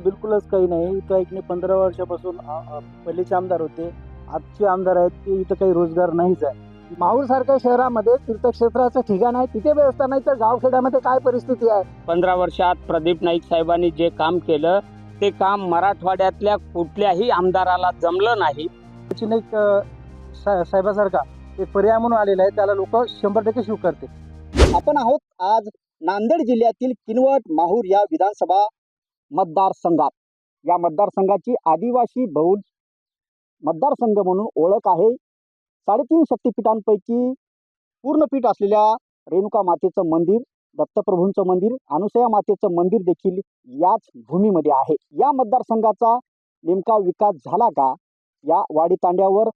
बिलकुलच काही नाही. इथं एक नाही पंधरा वर्षापासून पहिलेचे आमदार होते. आजचे आमदार आहेत ते इथं काही रोजगार नाहीच आहे. माहूर सारख्या शहरामध्ये तीर्थक्षेत्राचं ठिकाण आहे तिथे व्यवस्था नाही तर गावखेड्यामध्ये काय परिस्थिती आहे? पंधरा वर्षात प्रदीप नाईक साहेबांनी जे काम केलं ते काम मराठवाड्यातल्या कुठल्याही आमदाराला जमलं नाही. त्याची नाही क- सा- साहेबासारखा एक पर्याय म्हणून आलेला आहे त्याला लोक शंभर टक्के स्वीकारते आपण आहोत आज नांदेड जिल्ह्यातील किनवट माहूर या विधानसभा मतदारसंघात. या मतदारसंघाची आदिवासी बहुल मतदारसंघ म्हणून ओळख आहे. साडेतीन शक्तिपीठांपैकी पूर्णपीठ असलेल्या रेणुका मातेचं मंदिर दत्तप्रभूंचं मंदिर अनुसया मातेचं मंदिर देखील याच भूमीमध्ये आहे. या मतदारसंघाचा नेमका विकास झाला का? या वाडी तांड्यावर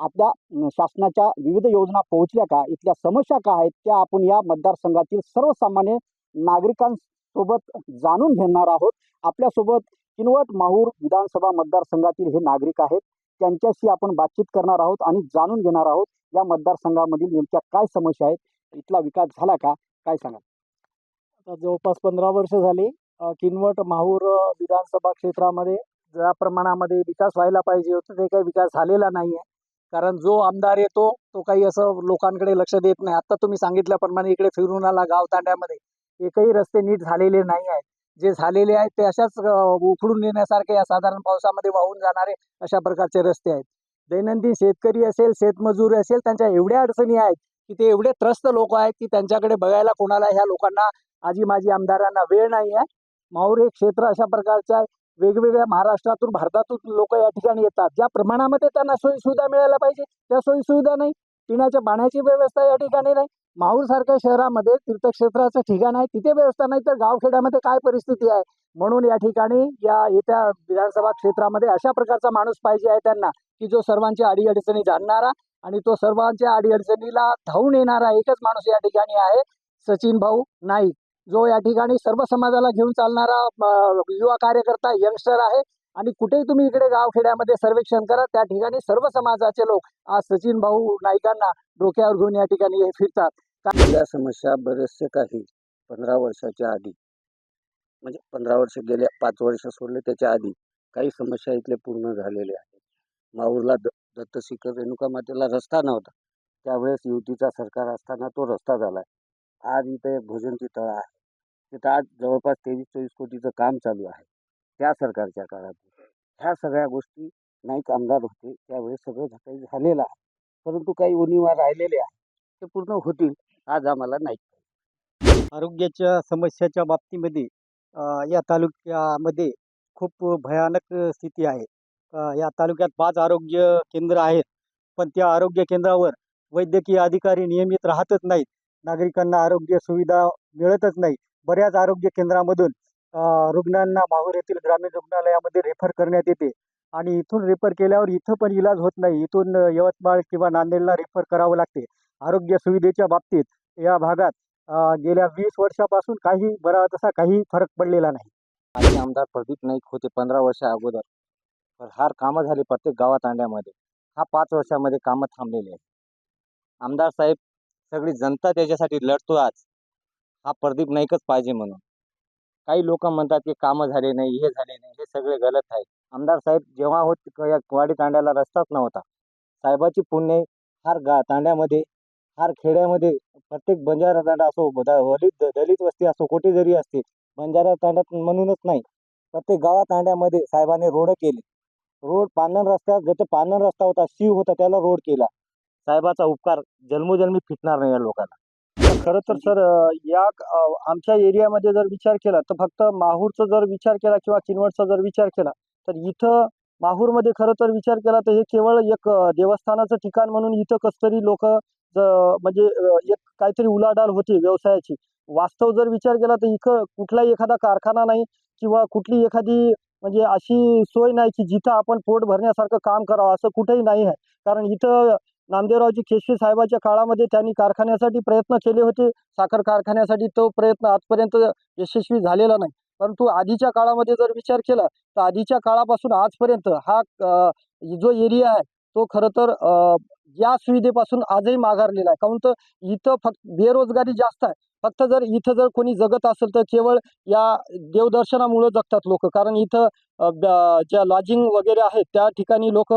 आपल्या शासनाच्या विविध योजना पोहोचल्या का? इथल्या समस्या काय आहेत? त्या आपण या मतदारसंघातील सर्वसामान्य नागरिकांस सोबत जाणून घेणार आहोत. आपल्यासोबत किनवट माहूर विधानसभा मतदारसंघातील हे नागरिक आहेत. त्यांच्याशी आपण बातचीत करणार आहोत आणि जाणून घेणार आहोत या मतदारसंघामधील नेमक्या काय समस्या आहेत. इथला विकास झाला का? काय सांगा आता जवळपास पंधरा वर्ष झाली किनवट माहूर विधानसभा क्षेत्रामध्ये ज्या प्रमाणामध्ये विकास व्हायला पाहिजे होतं ते काही विकास झालेला नाही आहे कारण जो आमदार येतो तो काही असं लोकांकडे लक्ष देत नाही. आता तुम्ही सांगितल्याप्रमाणे इकडे फिरून आला गावतांड्यामध्ये. एकही रस्ते नीट झालेले नाही आहेत. जे झालेले आहेत ते अशाच उखडून नेण्यासारखे या साधारण पावसामध्ये वाहून जाणारे अशा प्रकारचे रस्ते आहेत. दैनंदिन शेतकरी असेल शेतमजूर असेल त्यांच्या एवढ्या अडचणी आहेत की ते एवढे त्रस्त लोक आहेत की त्यांच्याकडे बघायला कोणाला ह्या लोकांना आजी माजी आमदारांना वेळ नाही आहे. माहूर हे क्षेत्र अशा प्रकारचं आहे. वेगवेगळ्या महाराष्ट्रातून भारतातून लोक या ठिकाणी येतात. ज्या प्रमाणामध्ये त्यांना सोयीसुविधा मिळायला पाहिजे त्या सोयीसुविधा नाही. पिण्याच्या पाण्याची व्यवस्था या ठिकाणी नाही. माहूर सारख्या शहरामध्ये तीर्थक्षेत्राचं ठिकाण आहे. तिथे व्यवस्था नाही तर गावखेड्यामध्ये काय परिस्थिती आहे? म्हणून या ठिकाणी या येत्या विधानसभा क्षेत्रामध्ये अशा प्रकारचा माणूस पाहिजे आहे त्यांना की जो सर्वांच्या अडीअडचणी जाणणारा आणि तो सर्वांच्या अडीअडचणीला धावून येणारा एकच माणूस या ठिकाणी आहे सचिन भाऊ नाईक. जो या ठिकाणी सर्व समाजाला घेऊन चालणारा युवा कार्यकर्ता यंगस्टर आहे. आणि कुठेही तुम्ही इकडे गावखेड्यामध्ये सर्वेक्षण करा त्या ठिकाणी सर्व समाजाचे लोक आज सचिन भाऊ नाईकांना डोक्यावर घेऊन या ठिकाणी हे फिरतात. या समस्या बरेचसे काही पंधरा वर्षाच्या आधी म्हणजे पंधरा वर्ष गेल्या पाच वर्ष सोडले त्याच्या आधी काही समस्या इथले पूर्ण झालेल्या आहेत. माहूरला द दत्तशिखर रेणुका मातेला रस्ता नव्हता. त्यावेळेस युतीचा सरकार असताना तो रस्ता झाला आहे आज इथे भोजनची तळ आहे. तिथं आज जवळपास तेवीस चोवीस कोटीचं काम चालू आहे. त्या सरकारच्या काळात. ह्या सगळ्या गोष्टी नाईक आमदार होते त्यावेळेस सगळं काही झालेलं आहे. परंतु काही उणीवा राहिलेले आहे ते पूर्ण होतील आज आम्हाला नाही आरोग्याच्या समस्याच्या बाबतीमध्ये या तालुक्यामध्ये खूप भयानक स्थिती आहे. या तालुक्यात पाच आरोग्य केंद्र आहेत पण त्या आरोग्य केंद्रावर वैद्यकीय अधिकारी नियमित राहतच नाहीत. नागरिकांना आरोग्य सुविधा मिळतच नाही बऱ्याच आरोग्य केंद्रामधून रुग्णांना माहूर येथील ग्रामीण रुग्णालयामध्ये रेफर करण्यात येते. आणि इथून रेफर केल्यावर इथं पण इलाज होत नाही. इथून यवतमाळ किंवा नांदेडला रेफर करावं लागते. आरोग्य सुविधेच्या बाबतीत या भागात गेल्या वीस वर्षापासून काही बरा तसा काही फरक पडलेला नाही. माजी आमदार प्रदीप नाईक होते पंधरा वर्षा अगोदर. तर फार कामं झाली प्रत्येक गावात अंड्यामध्ये. हा पाच वर्षामध्ये कामं थांबलेली आहे आमदार साहेब सगळी जनता त्याच्यासाठी लढतो आज. हा प्रदीप नाईकच पाहिजे म्हणून. काही लोक म्हणतात की कामं झाले नाही हे झाले नाही हे सगळे गलत आहे. आमदार साहेब जेव्हा होत या वाडी तांड्याला रस्ताच नव्हता. साहेबाची पुण्य फार गा तांड्यामध्ये फार खेड्यामध्ये प्रत्येक बंजारा तांडा असो दलित दलित वस्ती असो कोठे जरी असते बंजारा तांड्यात म्हणूनच नाही. प्रत्येक गावात तांड्यामध्ये साहेबाने रोड केले. रोड पानन रस्ता जिथे पानन रस्ता होता शिव होता त्याला रोड केला. साहेबाचा उपकार जन्मोजन्मी फिटणार नाही या लोकांना. खरं तर सर या आमच्या एरियामध्ये जर विचार केला तर फक्त माहूरचा जर विचार केला किंवा किनवटचा जर विचार केला तर इथं माहूरमध्ये खरं तर विचार केला तर हे केवळ एक देवस्थानाचं ठिकाण म्हणून इथं कसतरी लोक म्हणजे एक काहीतरी उलाढाल होते व्यवसायाची. वास्तव जर विचार केला तर इथं कुठलाही एखादा कारखाना नाही किंवा कुठली एखादी म्हणजे अशी सोय नाही की जिथं आपण पोट भरण्यासारखं काम करावं असं कुठेही नाही आहे. कारण इथं नामदेवरावजी केशवी साहेबाच्या काळामध्ये त्यांनी कारखान्यासाठी प्रयत्न केले होते. साखर कारखान्यासाठी तो प्रयत्न आजपर्यंत यशस्वी झालेला नाही. परंतु आधीच्या काळामध्ये जर विचार केला तर आधीच्या काळापासून आजपर्यंत हा जो एरिया आहे तो खरं तर या सुविधेपासून आजही माघारलेला आहे. काहून तर इथं फक्त बेरोजगारी जास्त आहे. फक्त जर इथं जर कोणी जगत असेल तर केवळ या देवदर्शनामुळं जगतात लोक. कारण इथं ब- ज्या लॉजिंग वगैरे आहेत त्या ठिकाणी लोक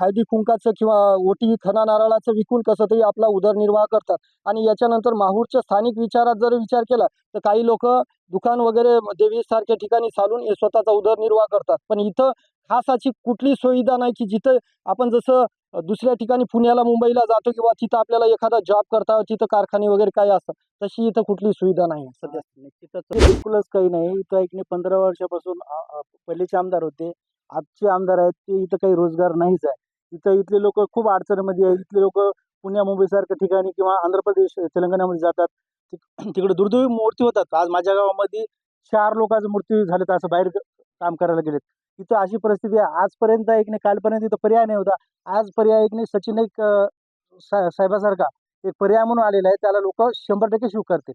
हळदी कुंकाचं किंवा ओटी खना नारळाचं विकून कसं तरी आपला उदरनिर्वाह करतात. आणि याच्यानंतर माहूरच्या स्थानिक विचारात जर विचार केला तर काही लोक दुकान वगैरे देवीसारख्या ठिकाणी चालून स्वतःचा उदरनिर्वाह करतात. पण इथं खास अशी कुठली सुविधा नाही की जिथं आपण जसं दुसऱ्या ठिकाणी पुण्याला मुंबईला जातो किंवा तिथं आपल्याला एखादा जॉब करता तिथं कारखाने वगैरे काय असतात तशी इथं कुठली सुविधा नाही सध्या. निश्चितच. बिलकुलच काही नाही. इथं एक पंधरा वर्षापासून पहिलेचे आमदार होते. आजचे आमदार आहेत ते इथं काही रोजगार नाहीच आहे. इथं इथले लोक खूप अडचणीमध्ये आहे. इथले लोक पुण्या मुंबईसारख्या ठिकाणी किंवा आंध्र प्रदेश तेलंगणामध्ये जातात. तिकडे दुर्दैवी मूर्ती होतात. आज माझ्या गावामध्ये चार लोकांचा मृत्यू झाले तर असं बाहेर काम करायला गेलेत. इथं अशी परिस्थिती आहे. आजपर्यंत एक नाही कालपर्यंत इथं पर्याय नाही होता. आज पर्याय एक नाही सचिन एक सा साहेबासारखा एक पर्याय म्हणून आलेला आहे. त्याला लोक शंभर टक्के स्वीकारतील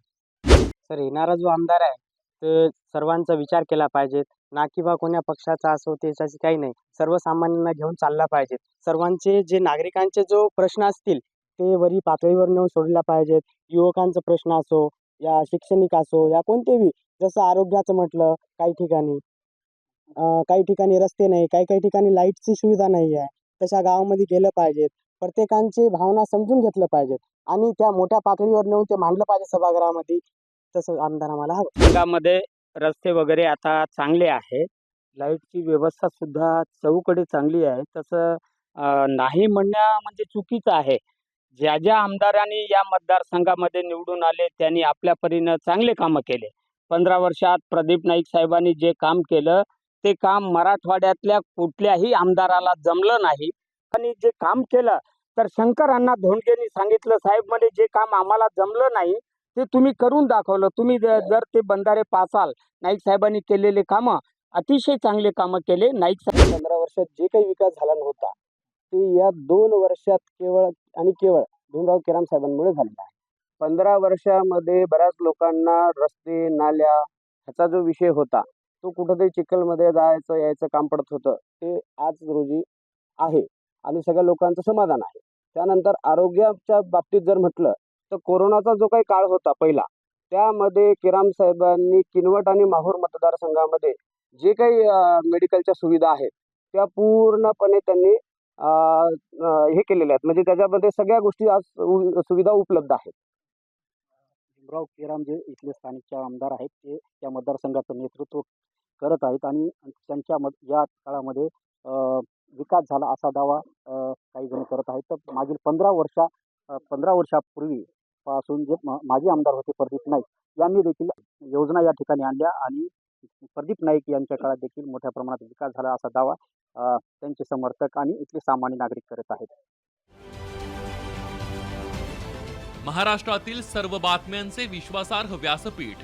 सर येणारा जो आमदार आहे ते सर्वांचा विचार केला पाहिजे. ना की बा कोण्या पक्षाचा असो त्याच्याशी काही नाही. सर्वसामान्यांना घेऊन चालला पाहिजे. सर्वांचे जे नागरिकांचे जो प्रश्न असतील ते वरी पातळीवर नेऊन सोडला पाहिजेत. युवकांचा प्रश्न असो या शैक्षणिक असो या कोणतेही जसं आरोग्याचं म्हटलं काही ठिकाणी. काही ठिकाणी रस्ते नाही काही काही ठिकाणी लाईटची सुविधा नाही आहे. तशा गावामध्ये गेलं पाहिजेत प्रत्येकांची भावना समजून घेतलं पाहिजेत आणि त्या मोठ्या पातळीवर नेऊन ते मांडलं पाहिजे सभागृहामध्ये. तसं आमदार आम्हाला हवं. संघामध्ये रस्ते वगैरे आता चांगले आहे लाईटची व्यवस्था सुद्धा चौकडे चांगली आहे. तसं नाही म्हणण्या म्हणजे चुकीचं आहे. ज्या ज्या आमदारांनी या मतदारसंघामध्ये निवडून आले त्यांनी आपल्या परीनं चांगले कामं केले. पंधरा वर्षात प्रदीप नाईक साहेबांनी जे काम केलं ते काम मराठवाड्यातल्या कुठल्याही आमदाराला जमलं नाही. आणि जे काम केलं तर शंकर अण्णा धोंडगेंनी सांगितलं साहेबमध्ये जे काम आम्हाला जमलं नाही ते तुम्ही करून दाखवलं. तुम्ही जर ते बंधारे पासाल नाईक साहेबांनी केलेले कामं अतिशय चांगले कामं केले. नाईक साहेब पंधरा वर्षात जे काही विकास झाला नव्हता ते या दोन वर्षात केवळ आणि केवळ भीमराव केराम साहेबांमुळे झालेला आहे. पंधरा वर्षामध्ये बऱ्याच लोकांना रस्ते नाल्या ह्याचा जो विषय होता तो कुठंतरी चिखलमध्ये जायचं यायचं काम पडत होतं. ते आज रोजी आहे आणि सगळ्या लोकांचं समाधान आहे. त्यानंतर आरोग्याच्या बाबतीत जर म्हटलं तर कोरोनाचा जो काही काळ होता पहिला त्यामध्ये किराम साहेबांनी किनवट आणि माहूर मतदारसंघामध्ये जे काही मेडिकलच्या सुविधा आहेत त्या पूर्णपणे त्यांनी हे केलेल्या आहेत. म्हणजे त्याच्यामध्ये सगळ्या गोष्टी आज सुविधा उपलब्ध आहेत. भीमराव केराम जे इथले स्थानिकचे आमदार आहेत. ते या मतदारसंघाचं नेतृत्व करत आहेत आणि त्यांच्या मत या काळामध्ये विकास झाला असा दावा काही जण करत आहेत. तर मागील पंधरा वर्षा पंधरा वर्षापूर्वी पासून जे माजी आमदार होते प्रदीप नाईक यांनी देखील योजना या ठिकाणी आणल्या आणि प्रदीप नाईक यांच्या काळात देखील मोठ्या प्रमाणात विकास झाला असा दावा त्यांचे समर्थक आणि इथले सामान्य नागरिक करत आहेत. महाराष्ट्रातील सर्व बातम्यांचे विश्वासार्ह व्यासपीठ